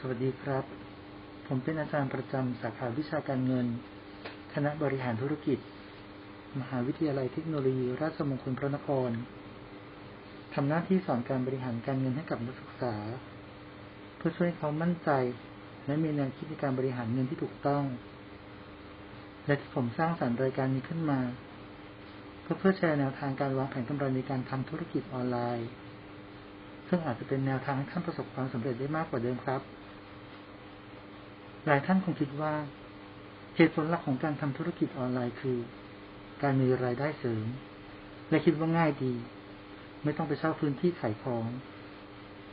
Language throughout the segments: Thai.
สวัสดีครับ ผมเป็นอาจารย์ประจำสาขาวิชาการเงิน คณะบริหารธุรกิจ มหาวิทยาลัยเทคโนโลยี ราชมงคลพระนครทำหน้าที่สอนการบริหารการเงินให้กับนักศึกษา เพื่อช่วยให้เขามั่นใจ และมีแนวคิดในการบริหารเงินที่ถูกต้อง และที่ผมสร้างสรรค์รายการนี้ขึ้นมาเพื่อเพื่อแชร์แนวทางการวางแผนกำไรในการทำธุรกิจออนไลน์ซึ่งอาจจะเป็นแนวทางให้ท่านประสบความสำเร็จได้มากกว่าเดิมครับ หลายท่านคงคิดว่า เหตุผลหลักของการทำธุรกิจออนไลน์คือ การมีรายได้เสริม และคิดว่าง่ายดี ไม่ต้องไปเช่าพื้นที่ขายของ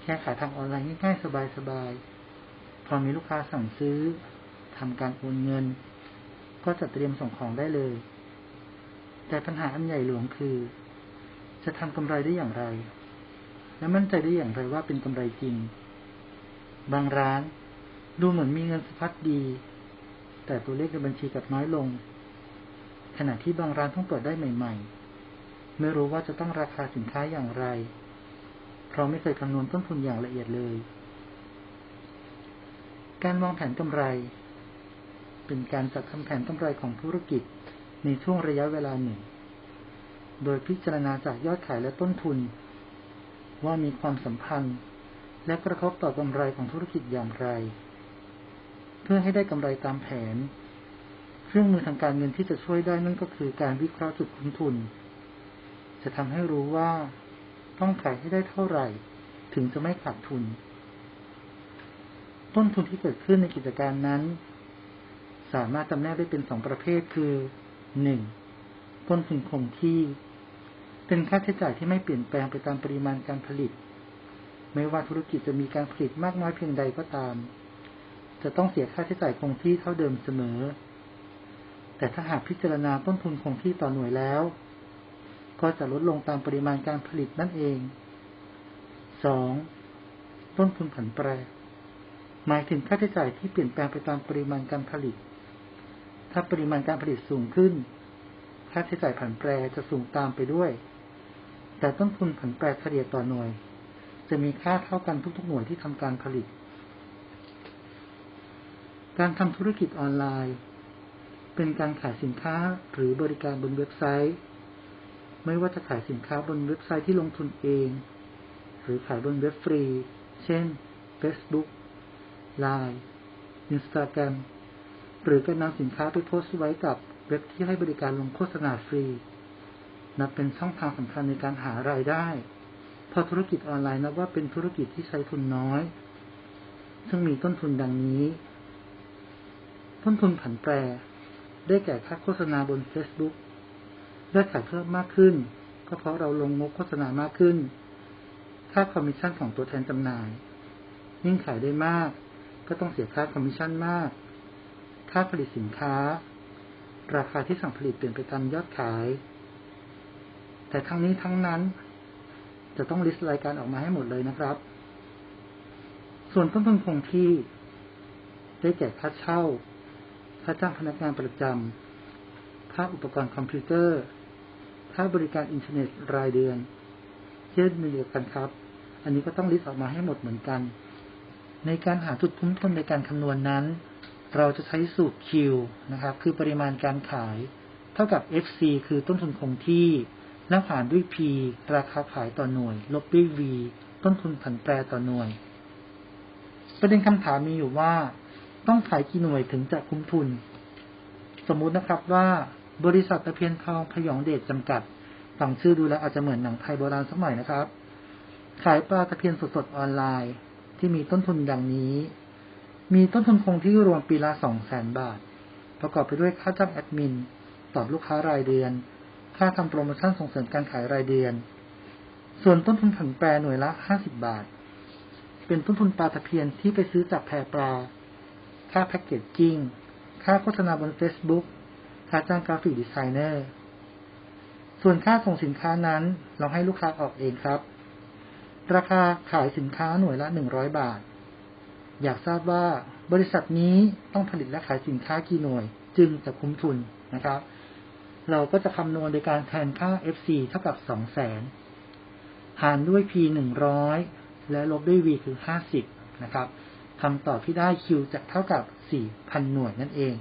แค่ขายทางออนไลน์ง่ายๆสบายๆพอมีลูกค้าสั่งซื้อทำการโอนเงิน ก็จะเตรียมส่งของได้เลย แต่ปัญหาอันใหญ่หลวงคือ จะทำกำไรได้อย่างไร และมั่นใจได้อย่างไรว่าเป็นกำไรจริง บางร้าน ดูเหมือนมีเงินสะพัดดี แต่ตัวเลขในบัญชีกลับน้อยลง ขณะที่บางร้านเพิ่งเปิดได้ใหม่ ๆ ไม่รู้ว่าจะต้องราคาสินค้าอย่างไร เพราะไม่เคยคำนวณต้นทุนอย่างละเอียดเลย การวางแผนกำไร เป็นการจัดทำแผนกำไรของธุรกิจในช่วงระยะเวลาหนึ่ง โดยพิจารณาจากยอดขายและต้นทุน ว่ามีความสัมพันธ์ และกระทบต่อกำไรของธุรกิจอย่างไร เพื่อให้ได้กำไรตามแผน เครื่องมือทางการเงินที่จะช่วยได้นั่นก็คือการวิเคราะห์จุดคุ้มทุน จะทำให้รู้ว่าต้องขายให้ได้เท่าไหร่ ถึงจะไม่ขาดทุน ต้นทุนที่เกิดขึ้นในกิจการนั้น สามารถจำแนกได้เป็นสองประเภทคือหนึ่งต้นทุนคงที่ เป็นค่าใช้จ่ายที่ไม่เปลี่ยนแปลงไปตามปริมาณการผลิต ไม่ว่าธุรกิจจะมีการผลิตมากน้อยเพียงใดก็ตาม จะต้องเสียค่าใช้จ่ายคงที่เท่าเดิมเสมอ แต่ถ้าหากพิจารณาต้นทุนคงที่ต่อหน่วยแล้ว ก็จะลดลงตามปริมาณการผลิตนั่นเอง 2. ต้นทุนผันแปร หมายถึงค่าใช้จ่ายที่เปลี่ยนแปลงไปตามปริมาณการผลิต ถ้าปริมาณการผลิตสูงขึ้น ค่าใช้จ่ายผันแปรจะสูงตามไปด้วย แต่ต้นทุนผันแปรเฉลี่ยต่อหน่วย จะมีค่าเท่ากันทุกๆหน่วยที่ทำการผลิต การทำธุรกิจออนไลน์ เป็นการขายสินค้าหรือบริการบนเว็บไซต์ ไม่ว่าจะขายสินค้าบนเว็บไซต์ที่ลงทุนเอง หรือขายบนเว็บฟรี เช่น Facebook Line Instagram หรือการนำสินค้าไปโพสต์ไว้กับเว็บที่ให้บริการลงโฆษณาฟรี นับเป็นช่องทางสำคัญในการหารายได้ เพราะธุรกิจออนไลน์นับว่าเป็นธุรกิจที่ใช้ทุนน้อย ซึ่งมีต้นทุนดังนี้ ต้นทุนผันแปร ได้แก่ค่าโฆษณาบน Facebook ได้ขายเพิ่มมากขึ้น ก็เพราะเราลงงบโฆษณามากขึ้น ค่าคอมมิชชั่นของตัวแทนจำหน่าย ยิ่งขายได้มาก ก็ต้องเสียค่าคอมมิชชั่นมาก ค่าผลิตสินค้า ราคาที่สั่งผลิตเปลี่ยนไปตามยอดขาย แต่ทั้งนี้ทั้งนั้น จะต้องลิสต์รายการออกมาให้หมดเลยนะครับ ส่วนต้นทุนคงที่ ได้แก่ค่าเช่า ค่าจ้างพนักงานประจำค่าอุปกรณ์คอมพิวเตอร์ ค่าบริการอินเทอร์เน็ตรายเดือน เช่นเดียวกันครับ อันนี้ก็ต้องลิสต์ออกมาให้หมดเหมือนกัน ในการหาจุดคุ้มทุนในการคำนวณนนั้น เราจะใช้สูตร Q นะครับ คือปริมาณการขาย เท่ากับ FC คือต้นทุนคงที่แล้วหารด้วย P ราคาขายต่อหน่วย ลบด้วย V ต้นทุนผันแปรต่อหน่วย ประเด็นคำถามมีอยู่ว่า ต้องขายกี่หน่วยถึงจะคุ้มทุน สมมุตินะครับว่าบริษัทตะเพียนทองพยองเดชจำกัดฟังชื่อดูแล้วอาจจะเหมือนหนังไทยโบราณสักหน่อยนะครับ ขายปลาตะเพียนสดๆออนไลน์ ที่มีต้นทุนดังนี้ มีต้นทุนคงที่รวมปีละสองแสนบาท ประกอบไปด้วยค่าจ้างแอดมินตอบลูกค้ารายเดือน ค่าทำโปรโมชั่นส่งเสริมการขายรายเดือน ส่วนต้นทุนผันแปรหน่วยละห้าสิบบาท เป็นต้นทุนปลาตะเพียนที่ไปซื้อจากแพรปลา ค่าแพ็กเกจจิ้ง ค่าโฆษณาบน Facebook ค่าจ้างกราฟิกดีไซเนอร์ ส่วนค่าส่งสินค้านั้น เราให้ลูกค้าออกเองครับ ราคาขายสินค้าหน่วยละหนึ่งร้อยบาท อยากทราบว่าบริษัทนี้ต้องผลิตและขายสินค้ากี่หน่วย จึงจะคุ้มทุนนะครับ เราก็จะคำนวณโดยการแทนค่า FC เท่ากับสองแสนหารด้วย P หนึ่งร้อยและลบด้วย V คือห้าสิบนะครับ คำตอบที่ได้ Q จะเท่ากับ 4,000 หน่วยนั่นเอง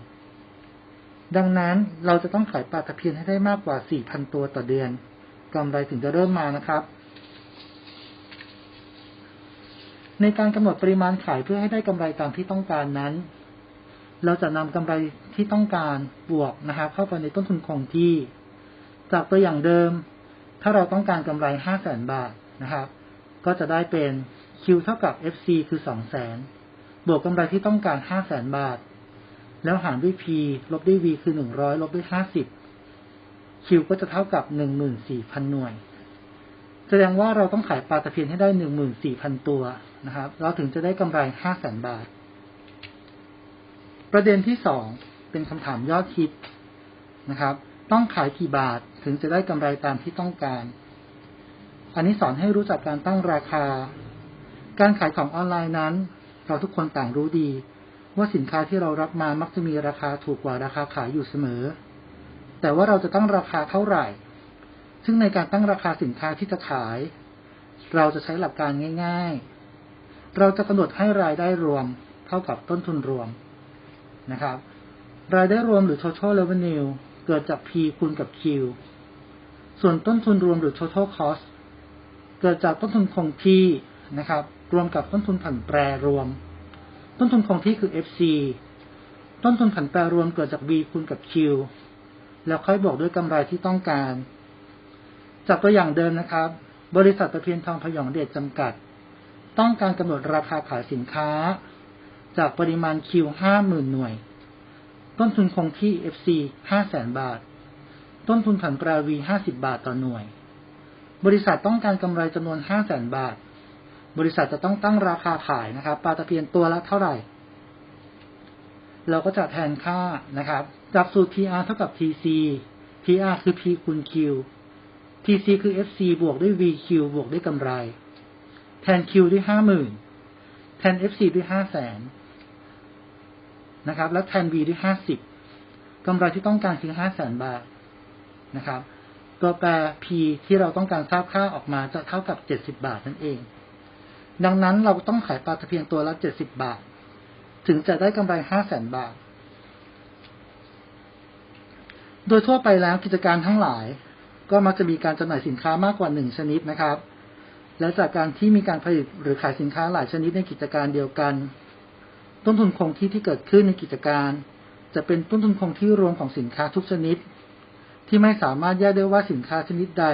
ดังนั้นเราจะต้องขายปลาตะเพียนให้ได้มากกว่า 4,000 ตัวต่อเดือนกำไรถึงจะเริ่มมานะครับ ในการกำหนดปริมาณขายเพื่อให้ได้กำไรตามที่ต้องการนั้น เราจะนำกำไรที่ต้องการบวกนะครับ เข้าไปในต้นทุนคงที่ จากตัวอย่างเดิม ถ้าเราต้องการกำไร 5 0 0 0 0 0 บาทนะครับ ก็จะได้เป็น Q เท่ากับ FC คือ 2 0 0 0 0 0 บวกกำไรที่ต้องการ5 0 0 0 0 0บาท แล้วหารด้วย P ลบด้วย V คือ100ลบด้วย50 Q ก็จะเท่ากับ14,000หน่วย แสดงว่าเราต้องขายปลาตะเพียนให้ได้14,000ตัวนะครับ เราถึงจะได้กำไร500,000บาท ประเด็นที่สองเป็นคำถามยอดฮิตนะครับ ต้องขายกี่บาทถึงจะได้กำไรตามที่ต้องการ อันนี้สอนให้รู้จักการตั้งราคา การขายของออนไลน์นั้น เราทุกคนต่างรู้ดี ว่าสินค้าที่เรารับมามักจะมีราคาถูกกว่าราคาขายอยู่เสมอ แต่ว่าเราจะตั้งราคาเท่าไหร่ ซึ่งในการตั้งราคาสินค้าที่จะขาย เราจะใช้หลักการง่าย ๆ เราจะกำหนดให้รายได้รวม เท่ากับต้นทุนรวมนะครับ รายได้รวมหรือ total revenue เกิดจาก P คูณกับ Q ส่วนต้นทุนรวมหรือ total cost เกิดจากต้นทุนคงที่นะครับ รวมกับต้นทุนผันแปรรวม ต้นทุนคงที่คือ FC ต้นทุนผันแปรรวมเกิดจาก B คูณกับ Q แล้วค่อยบวกด้วยกำไรที่ต้องการ จากตัวอย่างเดิมนะครับ บริษัทตะเพียนทองพยองเดชจำกัด ต้องการกำหนดราคาขายสินค้า จากปริมาณ Q ห้าหมื่นหน่วย ต้นทุนคงที่ FC ห้าแสนบาท ต้นทุนผันแปร V ห้าสิบาทต่อหน่วย บริษัทต้องการกำไรจำนวนห้าแสนบาท บริษัทจะต้องตั้งราคาขายนะครับปลาตะเพียนตัวละเท่าไหร่ เราก็จะแทนค่านะครับจากสูตร TR เท่ากับ TC TR คือ P คูณ Q TC คือ FC บวกด้วย VQ บวกด้วยกำไร แทน Q ด้วยห้าหมื่นแทน FC ด้วยห้าแสนนะครับ แล้วแทน V ด้วยห้าสิบกำไรที่ต้องการคือห้าแสนบาทนะครับ ตัวแปร P ที่เราต้องการทราบค่าออกมาจะเท่ากับเจ็ดสิบาทนั่นเอง ดังนั้นเราต้องขายปลาตะเพียนตัวละเจ็ดสิบาท ถึงจะได้กำไรห้าแสนบาท โดยทั่วไปแล้วกิจการทั้งหลาย ก็มักจะมีการจำหน่ายสินค้ามากกว่าหนึ่งชนิดนะครับ และจากการที่มีการผลิตหรือขายสินค้าหลายชนิดในกิจการเดียวกัน ต้นทุนคงที่ที่เกิดขึ้นในกิจการ จะเป็นต้นทุนคงที่รวมของสินค้าทุกชนิด ที่ไม่สามารถแยกได้ว่าสินค้าชนิดใด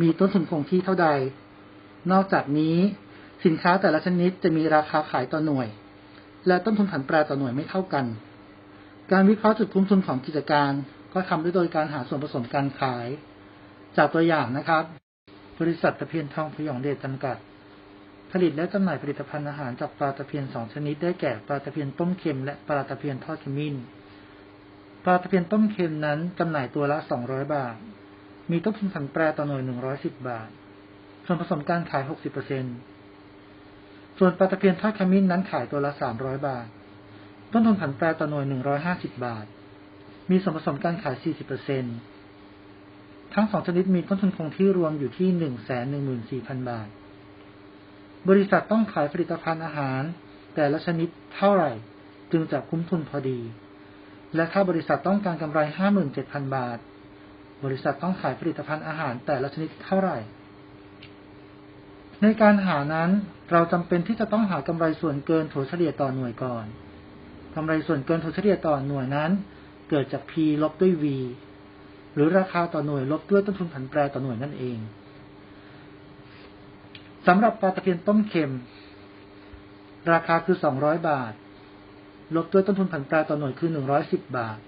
มีต้นทุนคงที่เท่าใด นอกจากนี้ สินค้าแต่ละชนิดจะมีราคาขายต่อหน่วย และต้นทุนผันแปรต่อหน่วยไม่เท่ากัน การวิเคราะห์จุดคุ้มทุนของกิจการก็ทำได้โดยการหาส่วนผสมการขาย จากตัวอย่างนะครับ บริษัทตะเพียนทองพยองเดชจำกัด ผลิตและจำหน่ายผลิตภัณฑ์อาหารจากปลาตะเพียนสองชนิดได้แก่ปลาตะเพียนต้มเค็มและปลาตะเพียนทอดขมิ้นปลาตะเพียนต้มเค็มนั้นจำหน่ายตัวละ 200 บาท มีต้นทุนผันแปรต่อหน่วย 110 บาท ส่วนผสมการขาย 60% ส่วนปลาตะเพียนทอดขมิ้นนั้นขายตัวละ300บาท ต้นทุนผันแปรต่อหน่วย150บาท มีส่วนผสมการขาย40%ทั้งสองชนิดมีต้นทุนคงที่รวมอยู่ที่114,000บาท บริษัทต้องขายผลิตภัณฑ์อาหาร แต่ละชนิดเท่าไหร่ จึงจะคุ้มทุนพอดี และถ้าบริษัทต้องการกำไร57,000บาท บริษัทต้องขายผลิตภัณฑ์อาหารแต่ละชนิดเท่าไหร่ ในการหานั้นเราจำเป็นที่จะต้องหากำไรส่วนเกินถัวเฉลี่ยต่อหน่วยก่อนกำไรส่วนเกินถัวเฉลี่ยต่อหน่วยนั้น เกิดจาก P ลบด้วย V หรือราคาต่อหน่วยลบด้วยต้นทุนผันแปรต่อหน่วยนั่นเองสำหรับปลาตะเพียนต้มเค็ม ราคาคือ200บาท ลบด้วยต้นทุนผันแปรต่อหน่วยคือ110บาท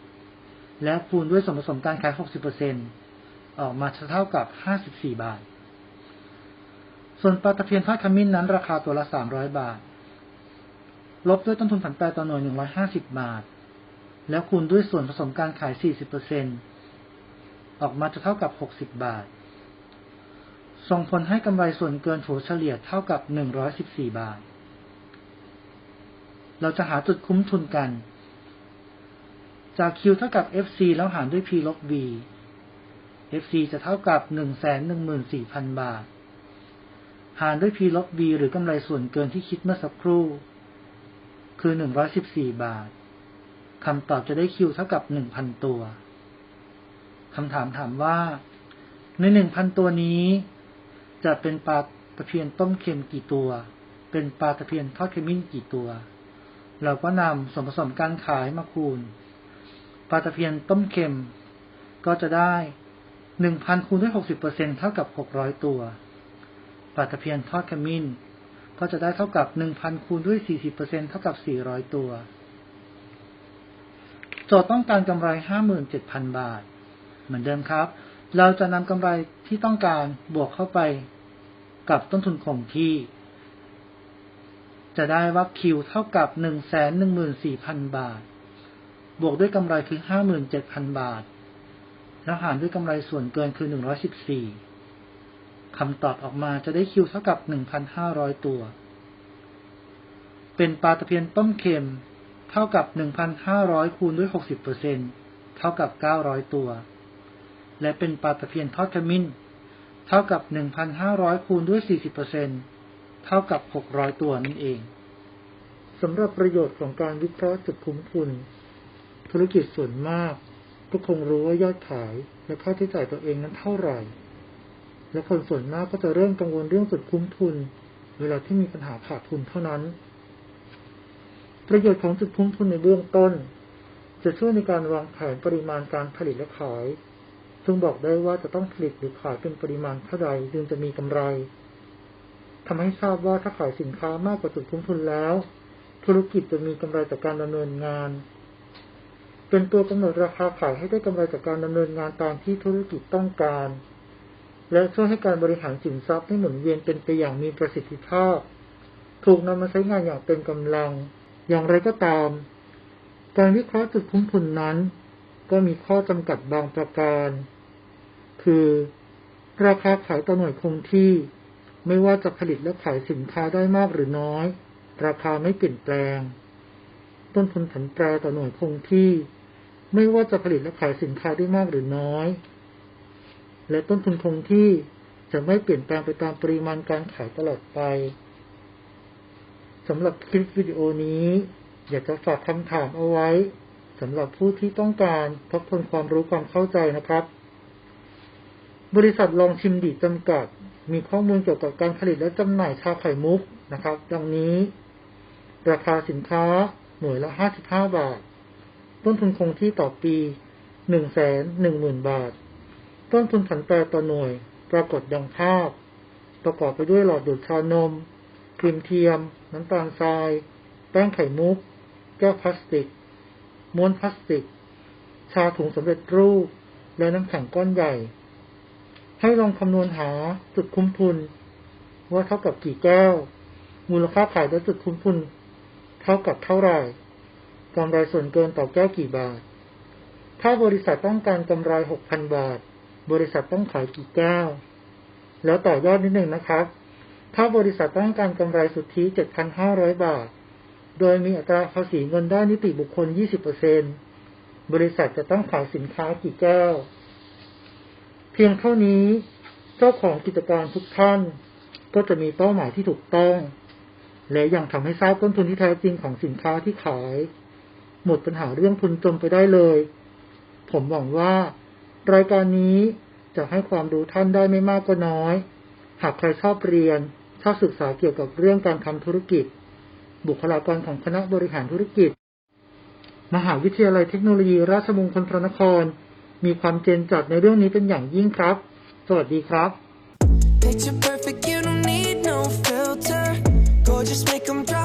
แล้วคูณด้วยส่วนผสมการขาย60%ออกมาจะเท่ากับ54บาท ส่วนปลาตะเพียนทอดขมิ้นนั้น ราคาตัวละ300บาท ลบด้วยต้นทุนผันแปรต่อหน่วย150บาท แล้วคูณด้วยส่วนผสมการขาย40%ออกมาจะเท่ากับ60บาท ส่งผลให้กำไรส่วนเกินถัวเฉลี่ยเท่ากับ114บาท เราจะหาจุดคุ้มทุนกัน จาก Q เท่ากับ FC แล้วหารด้วย P ลบ V FC จะเท่ากับ114,000บาท หารด้วย P ลบ V หรือกำไรส่วนเกินที่คิดเมื่อสักครู่ คือ 114 บาท คำตอบจะได้คิวเท่ากับ 1,000 ตัว คำถามถามว่า ใน 1,000 ตัวนี้ จะเป็นปลาตะเพียนต้มเค็มกี่ตัว เป็นปลาตะเพียนทอดขมิ้นกี่ตัว เราก็นำส่วนผสมการขายมาคูณ ปลาตะเพียนต้มเค็ม ก็จะได้ 1,000คูณด้วย60%เท่ากับ 600 ตัว ปลาตะเพียนทอดขมิ้น ก็จะได้เท่ากับ1,000คูณด้วย40%เปอร์เซ็นเท่ากับ400ตัว โจทย์ต้องการกำไร57,000บาท เหมือนเดิมครับ เราจะนำกำไรที่ต้องการบวกเข้าไปกับต้นทุนคงที่ จะได้ว่า Q เท่ากับ114,000บาท บวกด้วยกำไรคือ57,000บาท แล้วหารด้วยกำไรส่วนเกินคือ114 คำตอบออกมาจะได้ Q เท่ากับ 1,500 ตัว เป็นปลาตะเพียนต้มเค็ม เท่ากับ 1,500 คูณด้วย 60%เท่ากับ 900 ตัว และเป็นปลาตะเพียนทอดขมิ้น เท่ากับ 1,500 คูณด้วย 40%เท่ากับ 600 ตัวนั่นเองสำหรับประโยชน์ของการวิเคราะห์จุดคุ้มทุน ธุรกิจส่วนมากก็คงรู้ว่ายอดขายและค่าใช้จ่ายตัวเองนั้นเท่าไหร่ และคนส่วนมากก็จะเริ่มกังวลเรื่องจุดคุ้มทุน เวลาที่มีปัญหาขาดทุนเท่านั้น ประโยชน์ของจุดคุ้มทุนในเบื้องต้น จะช่วยในการวางแผนปริมาณการผลิตและขาย ซึ่งบอกได้ว่าจะต้องผลิตหรือขายเป็นปริมาณเท่าใดจึงจะมีกำไรทำให้ทราบว่าถ้าขายสินค้ามากกว่าจุดคุ้มทุนแล้ว ธุรกิจจะมีกำไรจากการดำเนินงาน เป็นตัวกำหนดราคาขายให้ได้กำไรจากการดำเนินงานตามที่ธุรกิจต้องการ และช่วยให้การบริหารสินทรัพย์ให้หมุนเวียนเป็นไปอย่างมีประสิทธิภาพ ถูกนำมาใช้งานอย่างเต็มกำลัง อย่างไรก็ตาม การวิเคราะห์จุดคุ้มทุนนั้น ก็มีข้อจำกัดบางประการ คือ ราคาขายต่อหน่วยคงที่ ไม่ว่าจะผลิตและขายสินค้าได้มากหรือน้อย ราคาไม่เปลี่ยนแปลง ต้นทุนผันแปรต่อหน่วยคงที่ ไม่ว่าจะผลิตและขายสินค้าได้มากหรือน้อย และต้นทุนคงที่จะไม่เปลี่ยนแปลงไปตามปริมาณการขายตลอดไปสำหรับคลิปวิดีโอนี้ อยากจะฝากคำถามเอาไว้สำหรับผู้ที่ต้องการทบทวนความรู้ความเข้าใจนะครับ บริษัทลองชิมดีจำกัด มีข้อมูลเกี่ยวกับการผลิตและจำหน่ายชาไข่มุกนะครับ ดังนี้ ราคาสินค้าหน่วยละ 55 บาท ต้นทุนคงที่ต่อปี 110,000 บาท ต้นทุนผันแปรต่อหน่วย ปรากฏดังภาพ ประกอบไปด้วยหลอดดูดชานม ครีมเทียม น้ำตาลทราย แป้งไข่มุก แก้วพลาสติก ม้วนพลาสติก ชาถุงสำเร็จรูป และน้ำแข็งก้อนใหญ่ ให้ลองคำนวณหาจุดคุ้มทุน ว่าเท่ากับกี่แก้ว มูลค่าขายและจุดคุ้มทุน เท่ากับเท่าไหร่กำไรส่วนเกินต่อแก้วกี่บาท ถ้าบริษัทต้องการกำไร 6,000 บาท บริษัทต้องขายกี่แก้วแล้วต่อยอดนิดหนึ่งนะครับ ถ้าบริษัทต้องการกำไรสุทธิ 7,500 บาท โดยมีอัตราภาษีเงินได้นิติบุคคล 20%บริษัทจะต้องขายสินค้ากี่แก้ว เพียงเท่านี้ เจ้าของกิจการทุกท่าน ก็จะมีเป้าหมายที่ถูกต้อง และยังทำให้ทราบต้นทุนที่แท้จริงของสินค้าที่ขาย หมดปัญหาเรื่องทุนจมไปได้เลย ผมหวังว่า รายการนี้จะให้ความรู้ท่านได้ไม่มากก็น้อย หากใครชอบเรียน ชอบศึกษาเกี่ยวกับเรื่องการทำธุรกิจ บุคลากรของคณะบริหารธุรกิจ มหาวิทยาลัยเทคโนโลยีราชมงคลพระนคร มีความเจนจัดในเรื่องนี้เป็นอย่างยิ่งครับ สวัสดีครับ Picture perfect, you don't need no filter. Gorgeous, make 'em drop